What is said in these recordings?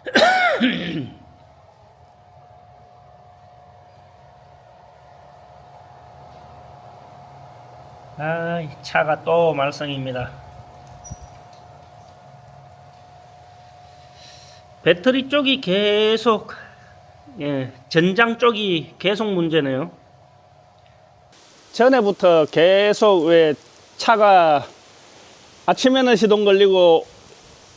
아, 이 차가 또 말썽입니다. 배터리 쪽이 계속 예, 전장 쪽이 계속 문제네요. 전에부터 계속 왜 차가 아침에는 시동 걸리고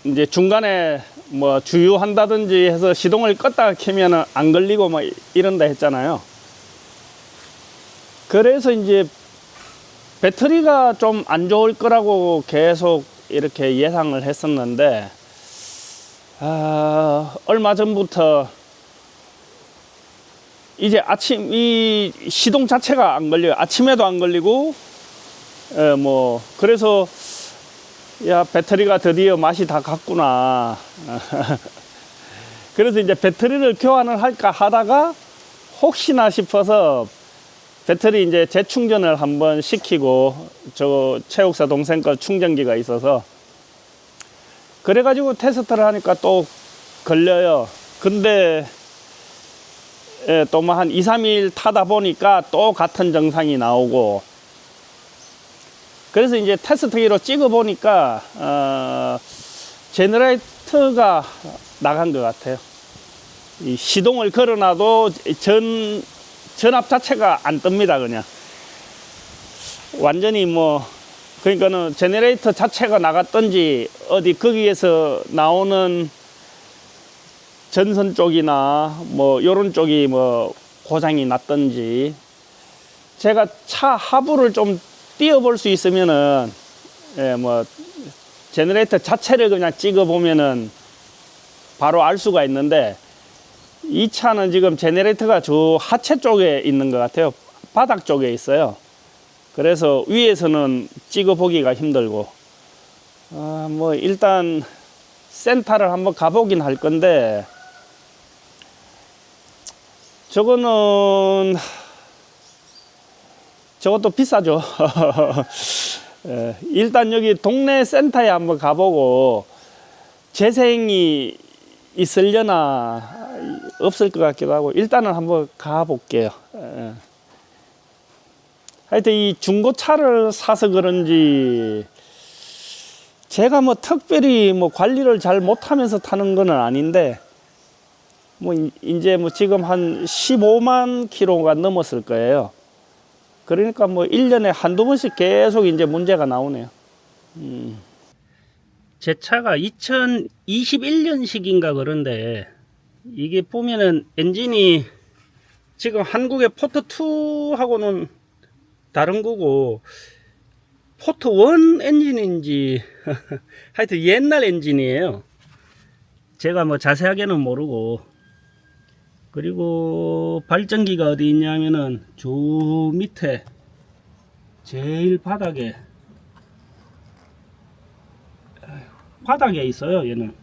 이제 중간에 뭐 주유한다든지 해서 시동을 껐다가 켜면은 안 걸리고 뭐 이런다 했잖아요. 그래서 이제 배터리가 좀 안 좋을 거라고 계속 이렇게 예상을 했었는데 아, 얼마 전부터 이제 아침 이 시동 자체가 안 걸려요. 아침에도 안 걸리고 예, 뭐 그래서 야 배터리가 드디어 맛이 다 갔구나. 그래서 이제 배터리를 교환을 할까 하다가 혹시나 싶어서 배터리 이제 재충전을 한번 시키고 저 최욱사 동생 거 충전기가 있어서 그래가지고 테스트를 하니까 또 걸려요. 근데 예, 또뭐한 2, 3일 타다 보니까 또 같은 증상이 나오고 그래서 이제 테스트기로 찍어 보니까 어, 제너레이터가 나간 것 같아요. 이 시동을 걸어놔도 전 전압 자체가 안 뜹니다 그냥 완전히 뭐 그러니까는 제너레이터 자체가 나갔던지 어디 거기에서 나오는 전선 쪽이나 뭐 요런 쪽이 뭐 고장이 났던지 제가 차 하부를 좀 띄워볼 수 있으면은 예 뭐 제너레이터 자체를 그냥 찍어 보면은 바로 알 수가 있는데 이 차는 지금 제네레이터가 저 하체 쪽에 있는 것 같아요. 바닥 쪽에 있어요. 그래서 위에서는 찍어 보기가 힘들고, 아, 뭐, 일단, 센터를 한번 가보긴 할 건데, 저거는, 저것도 비싸죠. 예, 일단 여기 동네 센터에 한번 가보고, 재생이 있으려나 없을 것 같기도 하고 일단은 한번 가볼게요. 예. 하여튼 이 중고차를 사서 그런지 제가 뭐 특별히 뭐 관리를 잘 못하면서 타는 거는 아닌데 뭐 이- 이제 뭐 지금 한 15만 킬로가 넘었을 거예요. 그러니까 뭐 1년에 한두 번씩 계속 이제 문제가 나오네요. 음. 제 차가 2021년식인가 그런데 이게 보면은 엔진이 지금 한국의 포트2하고는 다른 거고 포트1 엔진인지 하여튼 옛날 엔진이에요. 제가 뭐 자세하게는 모르고 그리고 발전기가 어디 있냐면은 저 밑에 제일 바닥에 바닥에 있어요 얘는.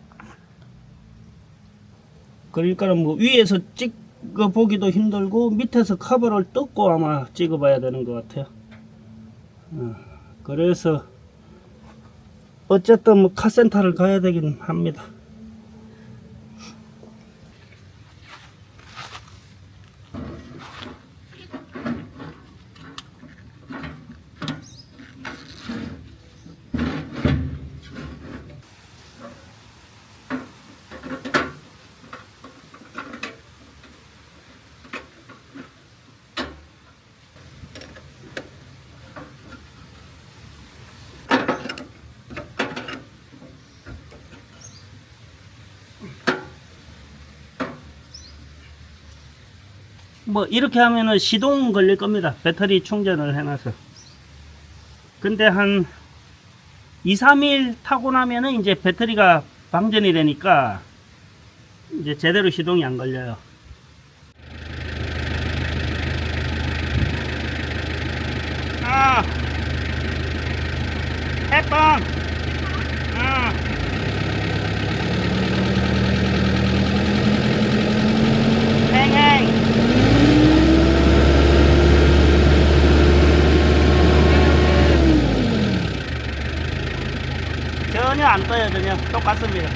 그러니까 뭐 위에서 찍어 보기도 힘들고 밑에서 커버를 뜯고 아마 찍어 봐야 되는 것 같아요. 어, 그래서 어쨌든 뭐 카센터를 가야 되긴 합니다 뭐 이렇게 하면은 시동 걸릴 겁니다. 배터리 충전을 해놔서. 근데 한 2, 3일 타고 나면은 이제 배터리가 방전이 되니까 이제 제대로 시동이 안 걸려요. 아, 해빵. 전혀 안 떠요. 전혀 똑같습니다.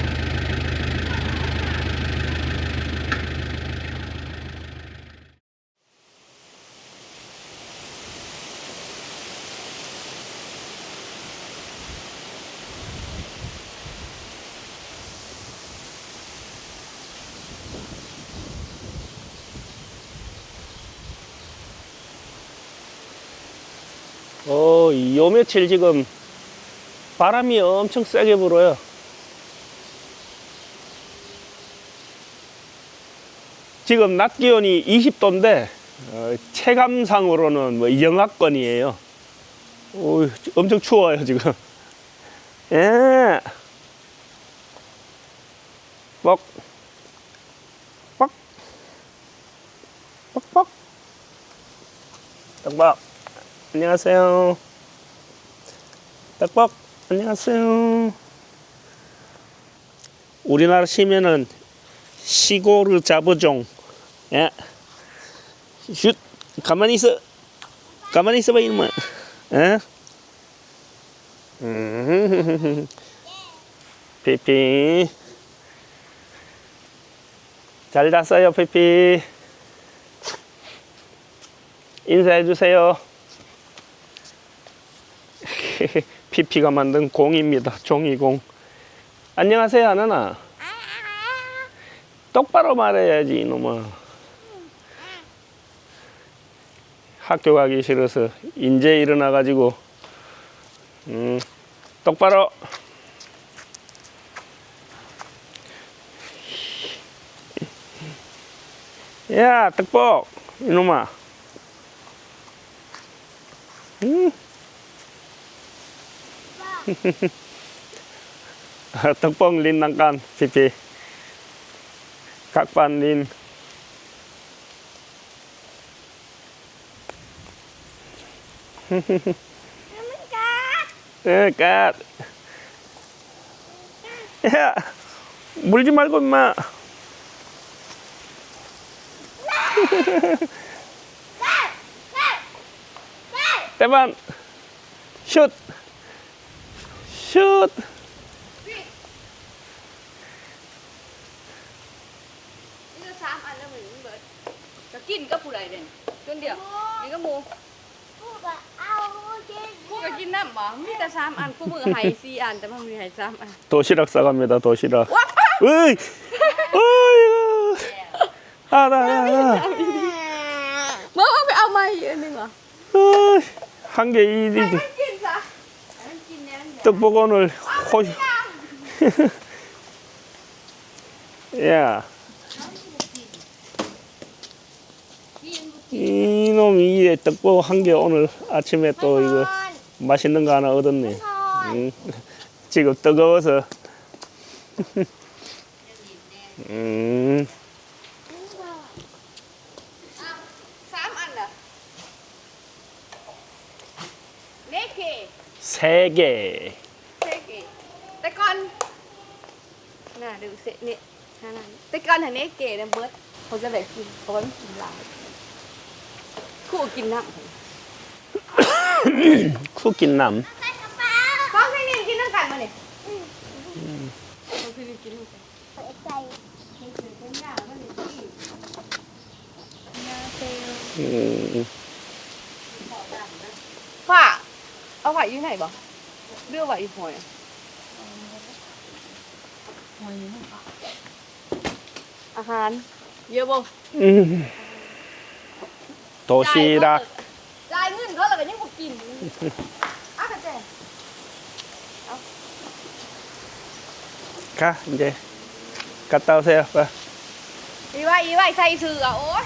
어, 요 며칠 지금 바람이 엄청 세게 불어요. 지금 낮 기온이 20도인데 어, 체감상으로는 뭐 영하권이에요. 오, 엄청 추워요 지금. 예. 뻑. 뻑. 뻑 뻑. 떡밥. 안녕하세요. 떡밥. 안녕하세요. 우리나라 시면은 시골을 잡어종. 예. 슛. 가만히 있어. 가만히 있어봐, 이놈아. 예? 음. 피피. 잘 잤어요, 피피. 인사해 주세요. 피피가 만든 공입니다. 종이공. 안녕하세요, 하나나. 똑바로 말해야지, 이놈아. 학교 가기 싫어서 인제 일어나가지고, 음, 똑바로. 야, 떡볶, 이놈아. 떡볶 린 난간 피피. 각반 린. 예, 까. 야, 물지 말고 임마. 대반. 슛. ชุดนี่ก็สามอันแล้วเหมือนเบิร์จะกินก็ผู้ใดเด่นเดียวนี่ก็หมูพูดกับเอากินพูดกับกินน้ำหมอมีแต่สามอันคู่มือหายสี่อันแต่มันมีหายสามอันโตชิรักสากามีตาโตชิรักเอ้ยเอ้ยอ่าได้เมื่อไปเอามาอีกอันหนึ่งเหรอเฮ้ยฮังเกอีดี 떡볶 오늘 호, 야, 이놈이 이 떡볶 한개 오늘 아침에 또 이거 맛있는 거 하나 얻었네. 응. 지금 뜨거워서. 음, เซเกเกิแต่ก่อนน่าดูเสะเนี่ยนั่นแต่ก่อนแถวนี้เก๋นะเบิร์ดเขาจะไบบกินเขาไว่กินหลายคู่กินน้ำ คู่กินน้ำฟ้องพี่นินกินน้ำกันมาเลยอืม เอาไหวอยู่ไหนบ่เรือไหวอยู่หอยหอยนี่ค่ะอาหาร เยอะบ่โตชีดักจ่ายเงินเขาแล้วก็ยังบ่กินอาะค่ะเจ๊ค่ะเจ๊กัดเตาเซลไปอีไว้อีไว้ใส่ถือโอ้ย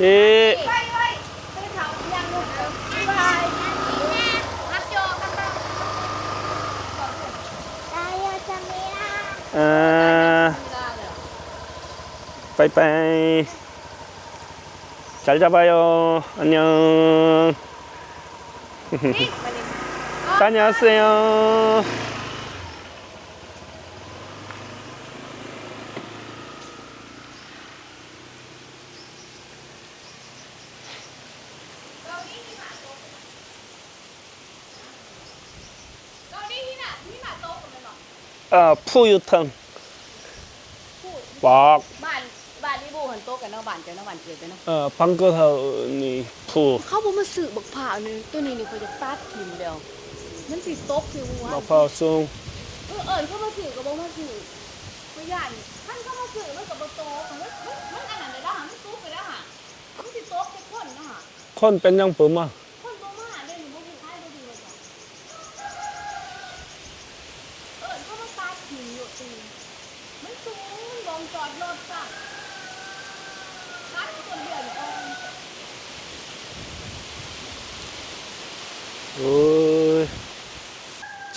ด้ 아, 빠이빠이. 잘 잡아요. 안녕. Đi. 다녀왔어요. อ่าผู้อยู่เทิงบอกบ้านบ้านนี่บูหันโต๊ะกันเนาะบ้านเจ้าเนาะบ้านเกิดเจ้าเนาะเอ่อพังก็เท่านี่ผู้เขาบอกมาสื่อบักผ่านี่ตัวนี้นี่เขาจะตัดทิมแล้วมันสิตกสิวัวมะพร้าวสูงเออเอิญเข้ามาสื่อกับบ่มาสื่อตัวย่านท่านเข้ามาสื่อมันกับบ่โตมันมันมันอันนั้นได้แล้วหะมันตุ๊บไปแล้วหะมันสิตกทุกคนเนาะหะคนเป็นยังปื้มอะ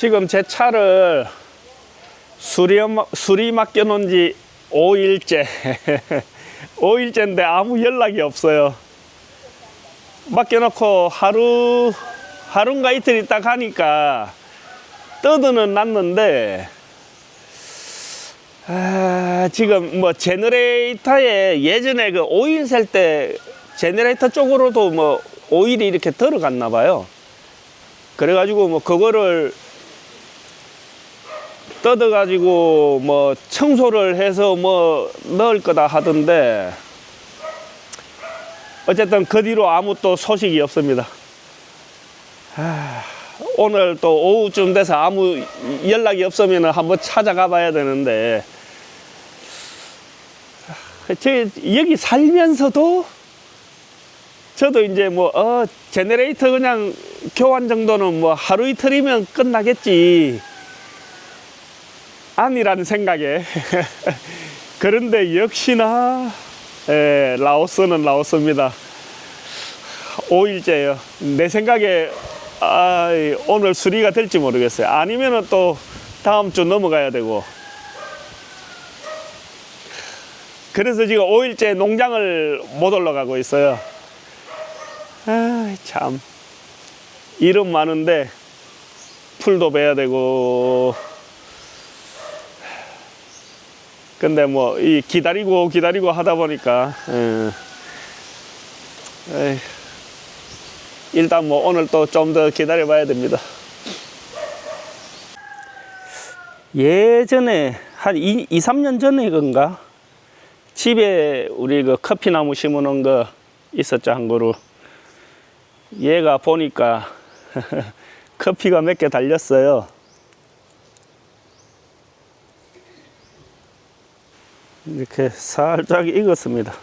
지금 제 차를 수리, 수리 맡겨놓은 지 5일째. 5일째인데 아무 연락이 없어요. 맡겨놓고 하루, 하루인가 이틀 있다 가니까 떠드는 났는데, 아, 지금 뭐 제너레이터에 예전에 그 오일 셀 때 제너레이터 쪽으로도 뭐 오일이 이렇게 들어갔나 봐요. 그래가지고 뭐 그거를 뜯어가지고 뭐 청소를 해서 뭐 넣을 거다 하던데 어쨌든 그 뒤로 아무 또 소식이 없습니다. 아, 오늘 또 오후쯤 돼서 아무 연락이 없으면 한번 찾아가 봐야 되는데 저 여기 살면서도 저도 이제 뭐, 어, 제네레이터 그냥 교환 정도는 뭐 하루 이틀이면 끝나겠지. 아니라는 생각에. 그런데 역시나, 예, 라오스는 라오스입니다. 5일째요. 내 생각에, 아, 오늘 수리가 될지 모르겠어요. 아니면은 또 다음 주 넘어가야 되고. 그래서 지금 5일째 농장을 못 올라가고 있어요. 아, 참. 일은 많은데, 풀도 베야 되고. 근데 뭐, 이 기다리고 기다리고 하다 보니까, 예. 에이, 일단 뭐, 오늘 또 좀 더 기다려 봐야 됩니다. 예전에, 한 2, 2 3년 전에 건가? 집에 우리 그 커피나무 심어놓은 거 있었죠, 한 그루. 얘가 보니까 커피가 몇 개 달렸어요. 이렇게 살짝 익었습니다.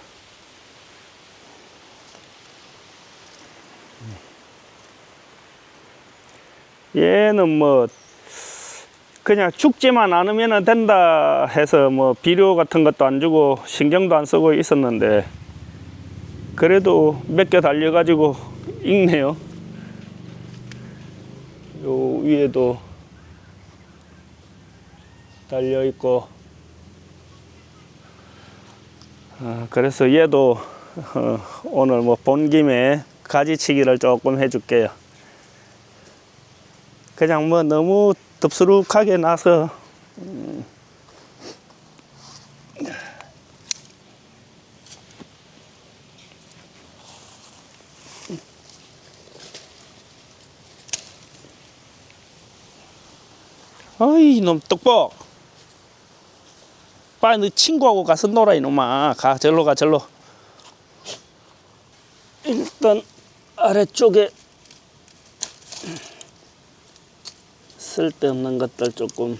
얘는 뭐 그냥 죽지만 않으면 된다 해서 뭐 비료 같은 것도 안 주고 신경도 안 쓰고 있었는데 그래도 몇 개 달려 가지고 익네요. 요 위에도 달려 있고, 아, 그래서 얘도 어, 오늘 뭐 본 김에 가지치기를 조금 해줄게요. 그냥 뭐 너무 덥수룩하게 나서 어이 이놈 떡볶 빨리 너 친구하고 가서 놀아 이놈아. 가 절로 가 절로. 일단 아래쪽에 쓸데없는 것들 조금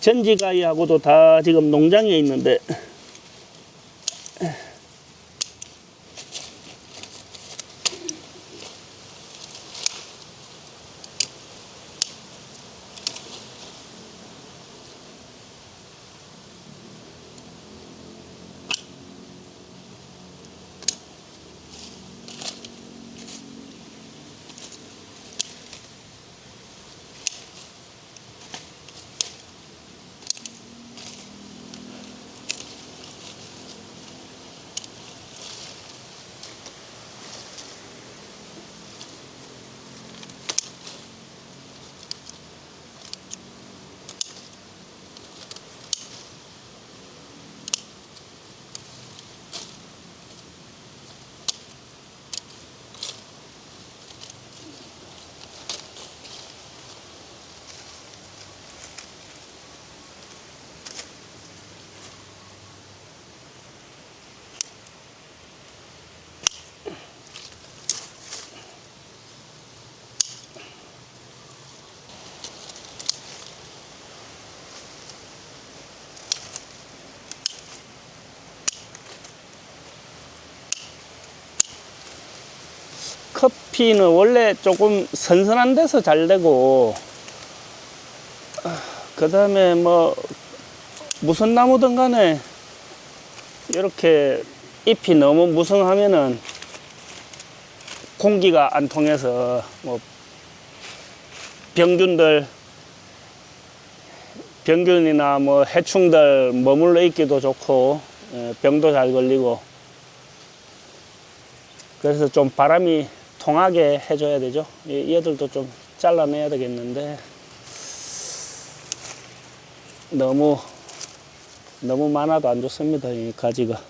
전지가이하고도 다 지금 농장에 있는데 커피는 원래 조금 선선한 데서 잘 되고 그 다음에 뭐 무슨 나무든 간에 이렇게 잎이 너무 무성하면은 공기가 안 통해서 뭐 병균들 병균이나 뭐 해충들 머물러 있기도 좋고 예, 병도 잘 걸리고. 그래서 좀 바람이 통하게 해줘야 되죠. 이- 얘들도 좀 잘라내야 되겠는데 너무 너무 많아도 안 좋습니다. 이 가지가.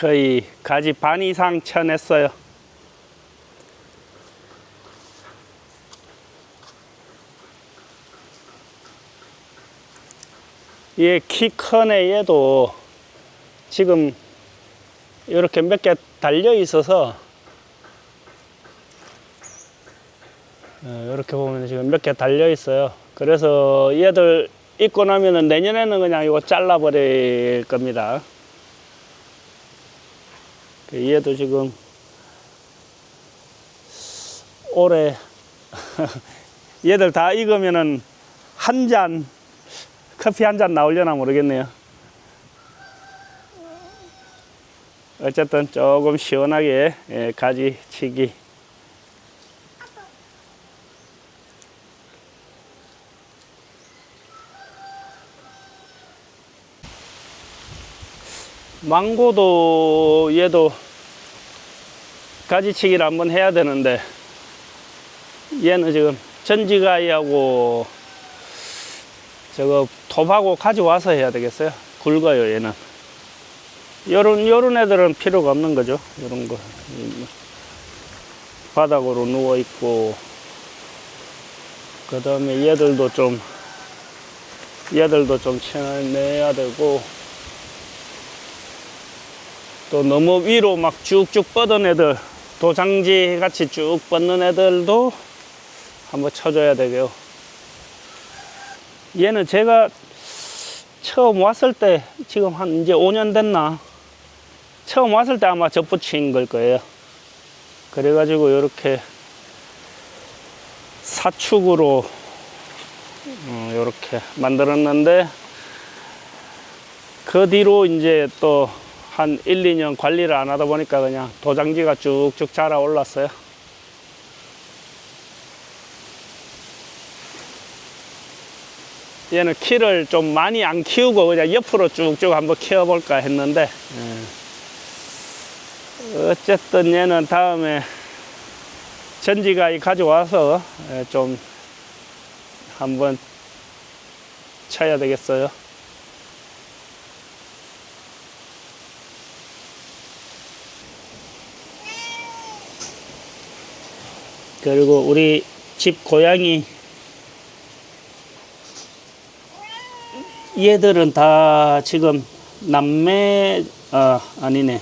거의 가지 반 이상 쳐냈어요. 얘키 큰 애에도 지금 이렇게 몇 개 달려 있어서 어, 이렇게 보면 지금 몇 개 달려 있어요. 그래서 얘들 입고 나면은 내년에는 그냥 이거 잘라버릴 겁니다. 그 얘도 지금 올해 얘들 다 익으면은 한 잔 커피 한 잔 나오려나 모르겠네요. 어쨌든 조금 시원하게 예, 가지 치기. 망고도 얘도 가지치기를 한번 해야 되는데 얘는 지금 전지가이하고 저거 톱하고 가져와서 해야 되겠어요. 굵어요 얘는. 요런 요런 애들은 필요가 없는 거죠. 요런 거 바닥으로 누워 있고 그 다음에 얘들도 좀 얘들도 좀 쳐내야 되고 또 너무 위로 막 쭉쭉 뻗은 애들 도장지 같이 쭉 뻗는 애들도 한번 쳐줘야 되고요. 얘는 제가 처음 왔을 때 지금 한 이제 5년 됐나 처음 왔을 때 아마 접붙인 걸 거예요. 그래 가지고 이렇게 사축으로 이렇게 만들었는데 그 뒤로 이제 또 한 1, 2년 관리를 안 하다 보니까 그냥 도장지가 쭉쭉 자라 올랐어요. 얘는 키를 좀 많이 안 키우고 그냥 옆으로 쭉쭉 한번 키워볼까 했는데 예. 어쨌든 얘는 다음에 전지가 가져와서 예, 좀 한번 쳐야 되겠어요. 그리고 우리 집 고양이 얘들은 다 지금 남매 아 아니네.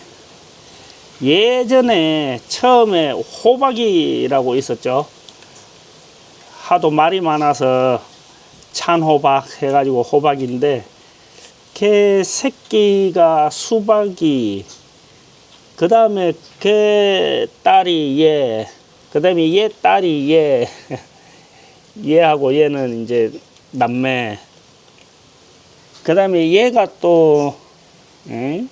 예전에 처음에 호박이라고 있었죠. 하도 말이 많아서 찬호박 해가지고 호박인데 걔 새끼가 수박이 그 다음에 걔 딸이 얘, 그 다음에 얘 딸이 얘, 얘하고 얘는 이제 남매. 그 다음에 얘가 또, 응?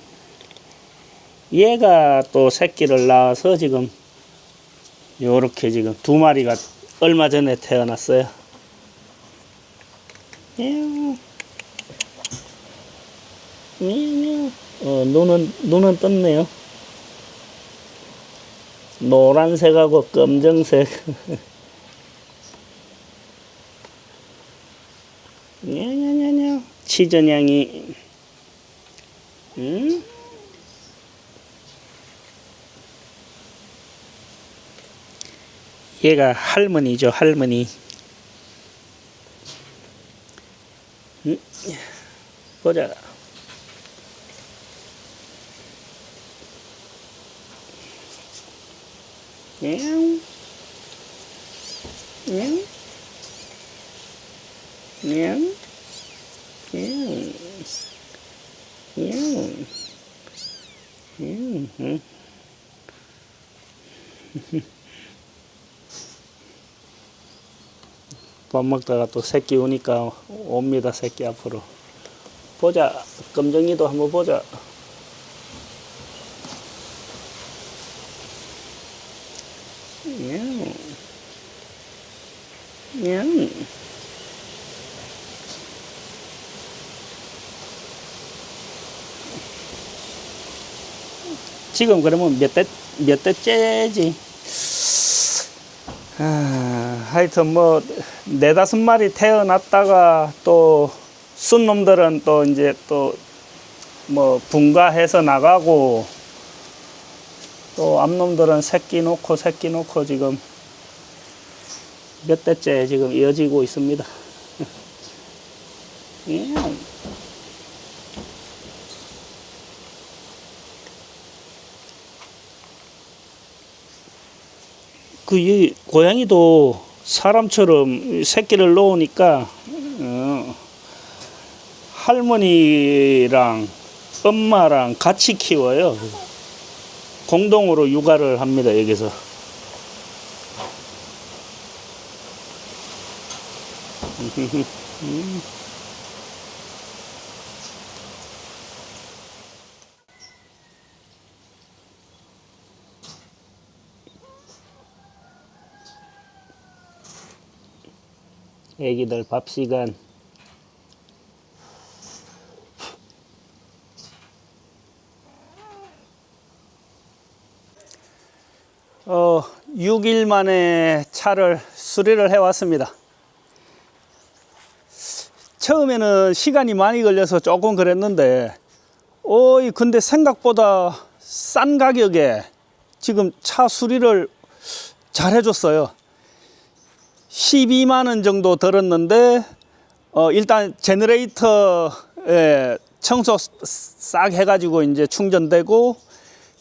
얘가 또 새끼를 낳아서 지금 요렇게 지금 두 마리가 얼마 전에 태어났어요. 喵.喵. 어, 눈은, 눈은 떴네요. 노란색하고 검정색. 냐냐냐냐. 치전양이. 응? 얘가 할머니죠, 할머니. 응? 보자. 냥. 냥. 냥. 냥. 냥. 냥. 응. 밥 먹다가 또 새끼 오니까 옵니다 새끼 앞으로 보자 검정이도 한번 보자 냥. 냥. 지금 그러면 몇 대, 몇 대째지? 아, 하여튼 뭐 네다섯 마리 태어났다가 또 순 놈들은 또 이제 또 뭐 분가해서 나가고 또 암놈들은 새끼 놓고 새끼 놓고 지금 몇 대째 지금 이어지고 있습니다. 예. 그이 고양이도 사람처럼 새끼를 놓으니까 어, 할머니랑 엄마랑 같이 키워요. 공동으로 육아를 합니다 여기서. 애기들 밥 시간. 어, 6일 만에 차를 수리를 해 왔습니다. 처음에는 시간이 많이 걸려서 조금 그랬는데, 어이, 근데 생각보다 싼 가격에 지금 차 수리를 잘 해줬어요. 12만 원 정도 들었는데 어 일단 제너레이터 에 청소 싹 해가지고 이제 충전되고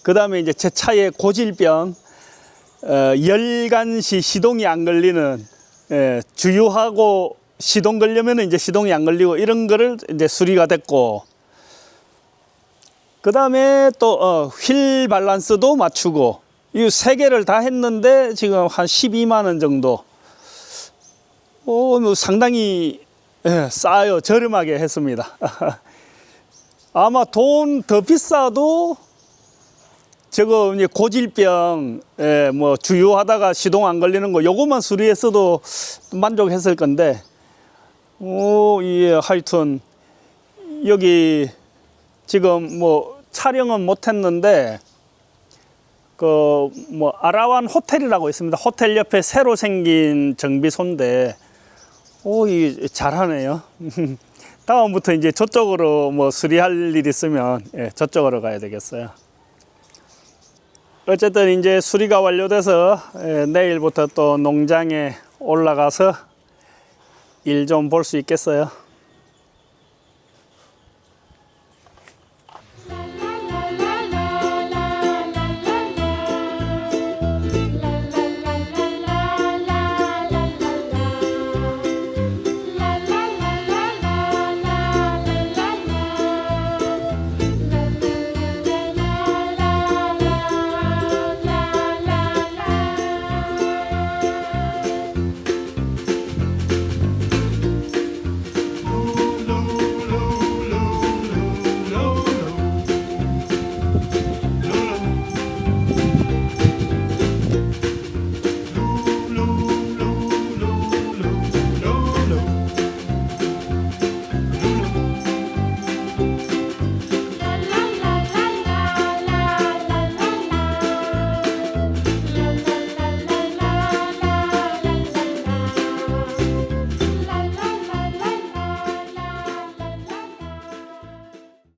그 다음에 이제 제 차의 고질병 어 열간시 시동이 안 걸리는 예, 주유하고 시동 걸려면 이제 시동이 안 걸리고 이런 거를 이제 수리가 됐고 그 다음에 또휠 밸런스도 맞추고 이 세 개를 다 했는데 지금 한 12만 원 정도 오, 뭐 상당히 예, 싸요. 저렴하게 했습니다. 아마 돈 더 비싸도 저거 이제 고질병, 예, 뭐 주유하다가 시동 안 걸리는 거 요것만 수리했어도 만족했을 건데, 오, 예, 하여튼 여기 지금 뭐 촬영은 못했는데 그 뭐 아라완 호텔이라고 있습니다. 호텔 옆에 새로 생긴 정비소인데 오, 이 잘하네요. 다음부터 이제 저쪽으로 뭐 수리할 일 있으면 예, 저쪽으로 가야 되겠어요. 어쨌든 이제 수리가 완료돼서 예, 내일부터 또 농장에 올라가서 일 좀 볼 수 있겠어요.